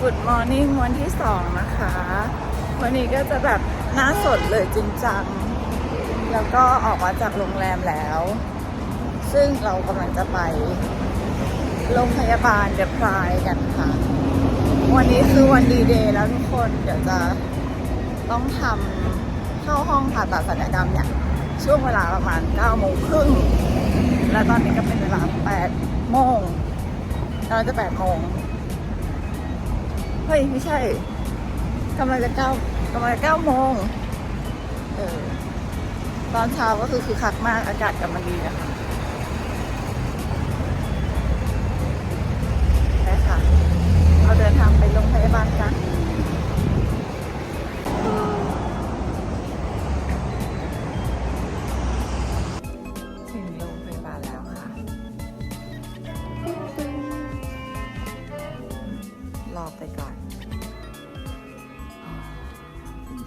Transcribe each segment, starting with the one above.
Good Morning วันที่สองนะคะ วันนี้ก็จะแบบหน้าสดเลยจริงจัง แล้วก็ออกมาจากโรงแรมแล้ว ซึ่งเรากำลังจะไปโรงพยาบาลเดอะพรายกันค่ะ วันนี้คือวันดีเดย์แล้วทุกคนเดี๋ยวจะต้องทำเข้าห้องผ่าตัดศัลยกรรมเนี่ย ช่วงเวลาประมาณ9โมงครึ่งและตอนนี้ก็เป็นเวลา8โมงเราจะ8โมง เฮ้ย ไม่ใช่กำลังจะเก้ากำลังจะเก้าโมงเออตอนเช้าก็คือคือคักมากอากาศกำลังดีนะคะ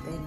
ตื่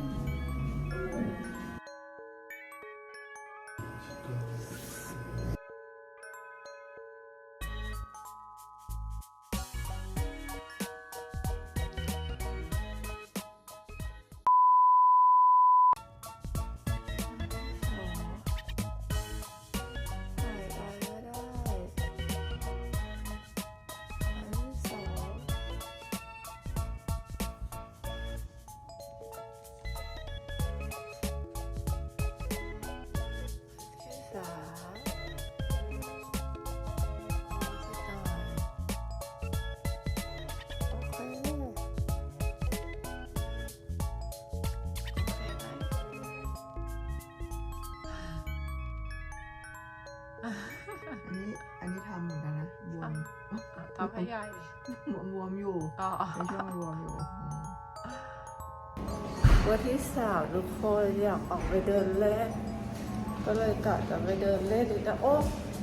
อันนี้อันนี้ทำเหมือนกันนะบวมทำให้ใหญ่บวมบวมอยู่อ๋อในช่วงมันบวมอยู่อืมวันที่สาวทุกคนอยากออกไปเดินเล่น ก็เลยกะจะไปเดินเล่นอีกแต่โอ้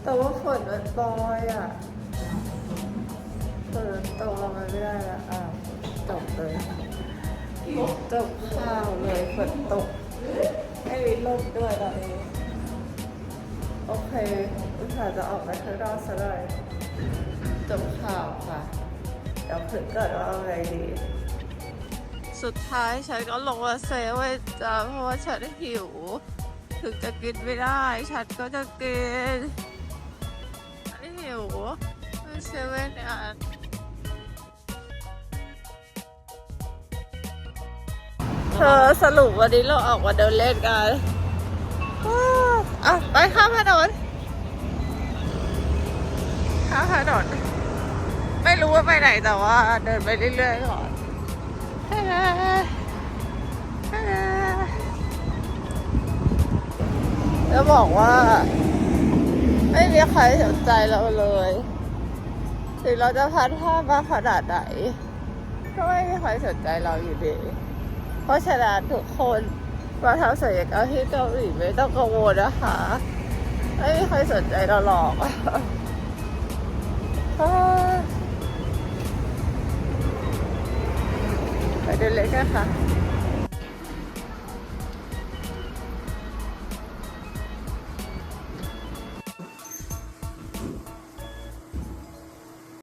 แต่ว่าฝนมันปลอยอะฝนมันตกเราไปไม่ได้แล้วอะจบเลยจบข้าวเลยฝนตกไม่มีลมด้วยตอนนี้ โอเค อุตส่าห์จะออกไปข้างนอกซะเลยจบข่าวค่ะ เดี๋ยวคิดก่อนว่าเอาไงดี สุดท้ายฉันก็ลงมาเซเว่นจ้าเพราะว่าฉันหิว ถึงจะกินไม่ได้ ฉันก็จะกินฉันหิวเซเว่นเนี่ยเธอสรุปวันนี้เราออกมาเดินเล่นกัน อะไปข้ามถนนข้ามถนนไม่รู้ว่าไปไหนแต่ว่าเดินไปเรื่อยๆก่อนจะบอกว่า ไม่มีใครสนใจเราเลยถึงเราจะพัดภาพมาขนาดไหนก็ไม่มีใครสนใจเราอยู่ดี เพราะฉะนั้นทุกคน มาทำศัลยกรรมที่เกาหลีไม่ต้องกังวลนะคะ ไม่มีใครสนใจเราหรอกไปเดินเล่นกันค่ะ